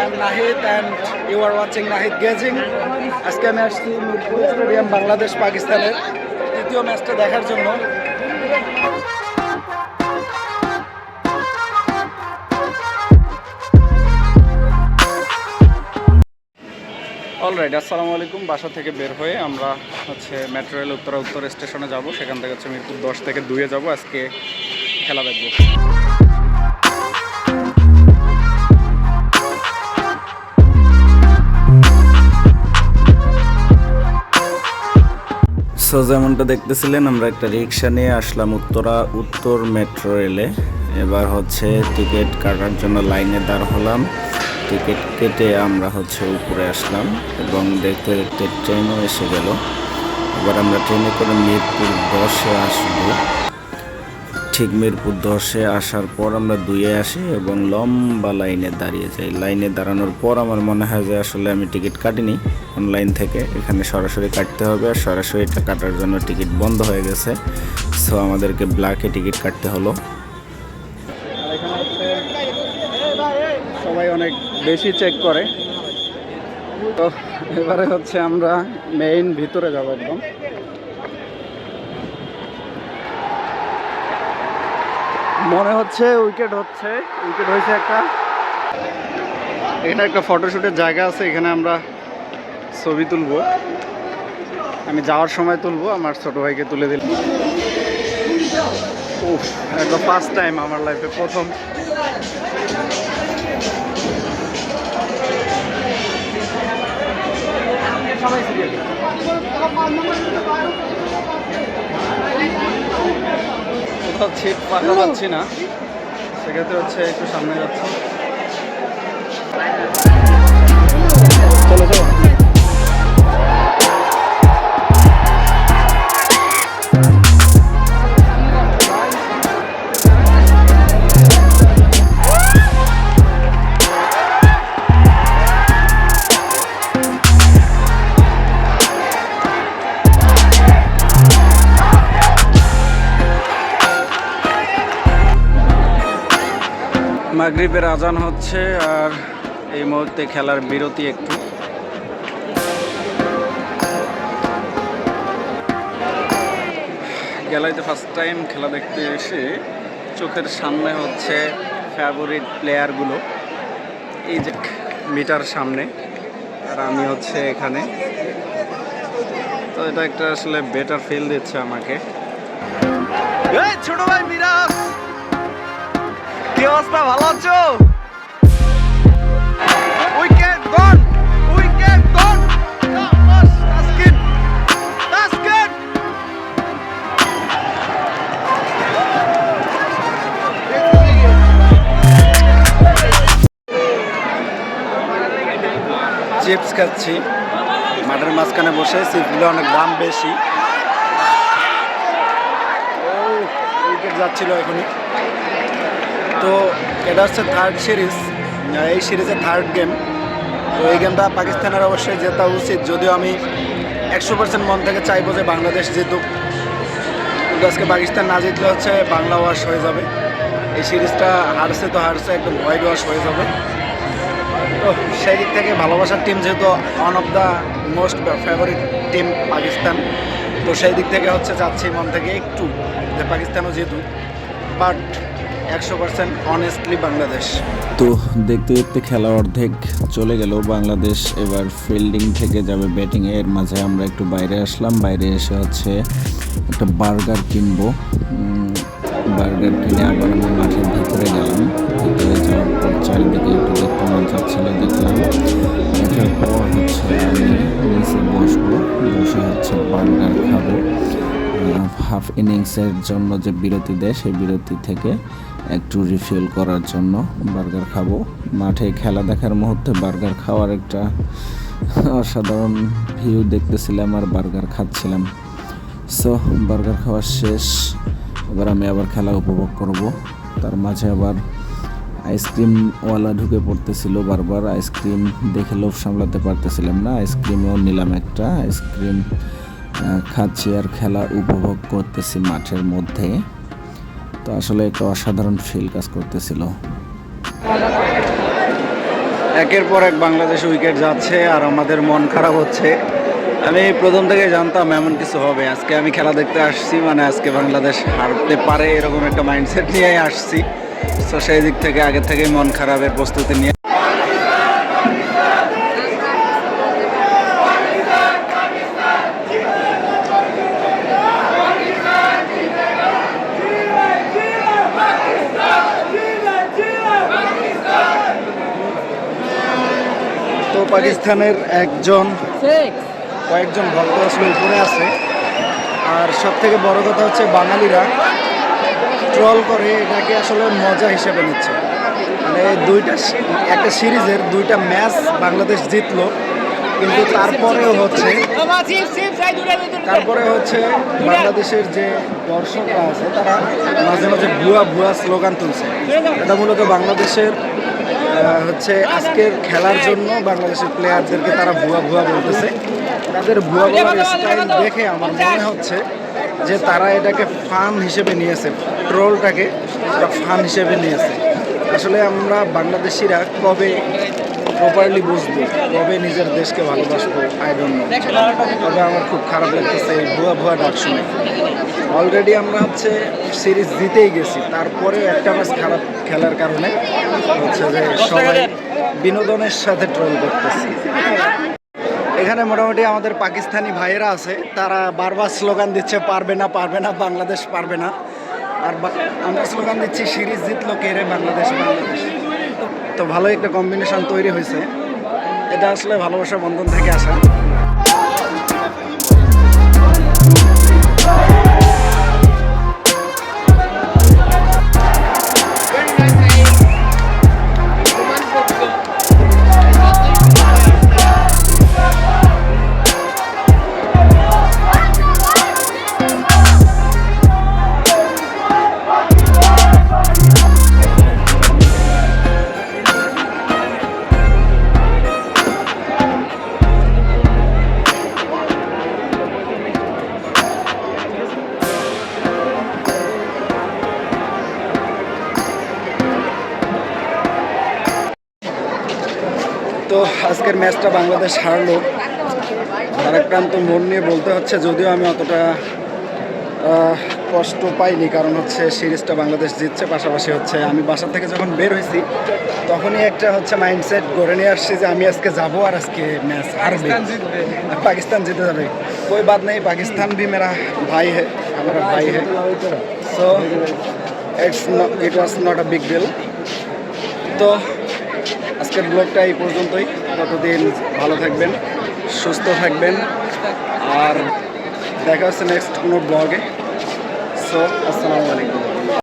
I am Nahid and you are watching Nahid gazing আজকে আমি আসছি মিরপুর স্টেডিয়াম বাংলাদেশ পাকিস্তানের তৃতীয় ম্যাচটা দেখার জন্য। অলরাইট আসসালামু আলাইকুম। বাসা থেকে বের হয়ে আমরা হচ্ছে মেট্রো রেল উত্তরা উত্তর স্টেশনে যাব। সেখান থেকে হচ্ছে মিরপুর দশ থেকে দুয়ে যাব। আজকে খেলা দেখব। সো যেমনটা দেখতেছিলেন, আমরা একটা রিক্সা নিয়ে আসলাম উত্তরা, উত্তর মেট্রো রেলে। এবার হচ্ছে টিকিট কাটার জন্য লাইনে দাঁড় হলাম। টিকিট কেটে আমরা হচ্ছে উপরে আসলাম এবং দেখতে দেখতে ট্রেনও এসে গেল। এবার আমরা ট্রেনে করে মিরপুর দশে আসব। ঠিক মিরপুর দশে আসার পর আমরা দুইয়ে আসি এবং লম্বা লাইনে দাঁড়িয়ে যাই। লাইনে দাঁড়ানোর পর আমার মনে হয় যে আসলে আমি টিকিট কাটিনি। অনলাইন থেকে এখানে সরাসরি কাটতে হবে আর সরাসরি এটা কাটার জন্য টিকিট বন্ধ হয়ে গেছে। সো আমাদেরকে ব্ল্যাকে টিকিট কাটতে হলো। সবাই অনেক বেশি চেক করে। তো এবারে হচ্ছে আমরা মেইন ভিতরে যাব একদম। মনে হচ্ছে উইকেট হচ্ছে, উইকেট হয়েছে একটা। এখানে একটা ফটোশ্যুটের জায়গা আছে, এখানে আমরা ছবি তুলবো। আমি যাওয়ার সময় তুলবো, আমার ছোট ভাইকে তুলে দিল একদম ফার্স্ট টাইম আমার লাইফে প্রথম। কোথাও ছিট পাতা পাচ্ছি না। সেক্ষেত্রে হচ্ছে একটু সামনে যাচ্ছি। মাগরিবের আজান হচ্ছে আর এই মুহূর্তে খেলার বিরতি একটু। গেলাইতে ফার্স্ট টাইম খেলা দেখতে এসে চোখের সামনে হচ্ছে ফেভারিট প্লেয়ারগুলো এই যে মিটার সামনে আর আমি হচ্ছে এখানে। তো এটা একটা আসলে বেটার ফিল দিচ্ছে আমাকে। ছোট ভাই মিরাজ! কি অবস্থা? ভালো আছো? Wicket gone wicket gone. Taskin Taskin chips খাচ্ছি। মাঠের মাঝখানে বসে চিপসগুলো অনেক দাম বেশি। উইকেট যাচ্ছিল এখনই। তো এটা হচ্ছে থার্ড সিরিজ এই সিরিজের থার্ড গেম তো এই গেমটা পাকিস্তানের অবশ্যই জেতা উচিত। যদিও আমি একশো পার্সেন্ট মন থেকে চাইব যে বাংলাদেশ জিতুক। আজকে পাকিস্তান না জিতলে হচ্ছে বাংলা ওয়াশ হয়ে যাবে। এই সিরিজটা হারছে তো হারছে, একদম হোয়াইট ওয়াশ হয়ে যাবে। তো সেই দিক থেকে ভালোবাসার টিম যেহেতু one of the most favourite team Pakistan, তো সেই দিক থেকে হচ্ছে যাচ্ছি মন থেকে একটু যে পাকিস্তানও জিতুক। বাট একশো পার্সেন্ট অনেস্টলি বাংলাদেশ। তো দেখতে দেখতে খেলা অর্ধেক চলে গেল। বাংলাদেশ এবার ফিল্ডিং থেকে যাবে ব্যাটিং এর মাঝে। আমরা একটু বাইরে আসলাম। বাইরে এসে হচ্ছে একটা বার্গার কিনবো। বার্গার কিনে আবার আমি মাঠের ভিতরে গেলাম। ভিতরে যাওয়ার পর চারিদিকে একটু দেখতে মন চাচ্ছিল, দেখলাম। দেখার পর হচ্ছে আমি নিচে বসবো। বসে হচ্ছে বার্গার খাব। হাফ ইনিংসের জন্য যে বিরতি দেয়, সেই বিরতি থেকে একটু রিফিল করার জন্য বার্গার খাব। মাঠে খেলা দেখার মুহূর্তে বার্গার খাওয়ার একটা অসাধারণ ভিউ দেখতেছিলাম আর বার্গার খাচ্ছিলাম। সো বার্গার খাওয়া শেষ। এবার আমি আবার খেলা উপভোগ করব। তার মাঝে আবার আইসক্রিমওয়ালা ঢুকে পড়তেছিল বারবার। আইসক্রিম দেখে লোভ সামলাতে পারতেছিলাম না। আইসক্রিমও নিলাম একটা। আইসক্রিম খাচ্ছি আর খেলা উপভোগ করতেছি মাঠের মধ্যে। তো আসলে একটা অসাধারণ ফিল কাজ করতেছিল। একের পর এক বাংলাদেশ উইকেট যাচ্ছে আর আমাদের মন খারাপ হচ্ছে। আমি প্রথম থেকে জানতাম এমন কিছু হবে। আজকে আমি খেলা দেখতে আসছি মানে আজকে বাংলাদেশ হারতে পারে এরকম একটা মাইন্ডসেট নিয়ে আসছি। তো সেই দিক থেকে আগে থেকেই মন খারাপের প্রস্তুতি নিয়ে তো পাকিস্তানের একজন কয়েকজন ভক্ত আসলে উপরে আছে। আর সব থেকে বড় কথা হচ্ছে বাঙালিরা ট্রল করে এটাকে আসলে মজা হিসেবে নিচ্ছে। মানে দুইটা একটা সিরিজের দুইটা ম্যাচ বাংলাদেশ জিতলো কিন্তু তারপরেও হচ্ছে তারপরে হচ্ছে বাংলাদেশের যে দর্শকরা আছে তারা মাঝে মাঝে ভুয়া ভুয়া স্লোগান তুলছে। এটা মূলত বাংলাদেশের হচ্ছে আজকের খেলার জন্য বাংলাদেশের প্লেয়ারদেরকে তারা ভুয়া ভুয়া বলতেছে। তাদের ভুয়া বলার স্টাইল দেখে আমার মনে হচ্ছে যে তারা এটাকে ফান হিসেবে নিয়েছে ট্রোলটাকে তারা ফান হিসেবে নিয়েছে। আসলে আমরা বাংলাদেশিরা কবে প্রপারলি বুঝব, কবে নিজের দেশকে ভালোবাসবো আই ডোন্ট নো তবে আমার খুব খারাপ লাগতেছে এই ভুয়া ভুয়া ডাক শুনে। অলরেডি আমরা হচ্ছে সিরিজ জিতেই গেছি। তারপরে একটা ম্যাচ খারাপ খেলার কারণে হচ্ছে যে সবাই বিনোদনের সাথে ট্রোল করতেছি। এখানে মোটামুটি আমাদের পাকিস্তানি ভাইয়েরা আছে। তারা বারবার স্লোগান দিচ্ছে, পারবে না পারবে না, বাংলাদেশ পারবে না। আর আমরা স্লোগান দিচ্ছি, সিরিজ জিতলো কে রে, বাংলাদেশ বাংলাদেশ? তো ভালো একটা কম্বিনেশন তৈরি হয়েছে। এটা আসলে ভালোবাসার বন্ধন থেকে আসা। তো আজকের ম্যাচটা বাংলাদেশ হারলো। আরেকক্রান্ত মন নিয়ে বলতে হচ্ছে যদিও আমি অতটা কষ্ট পাইনি কারণ হচ্ছে সিরিজটা বাংলাদেশ জিতছে। পাশাপাশি হচ্ছে আমি বাসা থেকে যখন বের হয়েছি তখনই একটা হচ্ছে মাইন্ডসেট গড়ে নিয়ে আসছি যে আমি আজকে যাব আর আজকে ম্যাচ হারবে। পাকিস্তান জিতে যাবে। কই বাদ নেই পাকিস্তান ভি মেরা ভাই হে আমার ভাই হে। So it's it was not a big deal তো আজকের ব্লগটা এই পর্যন্তই। ততদিন ভালো থাকবেন, সুস্থ থাকবেন, আর দেখা হচ্ছে নেক্সট কোনো ব্লগে। সো আসসালামু আলাইকুম।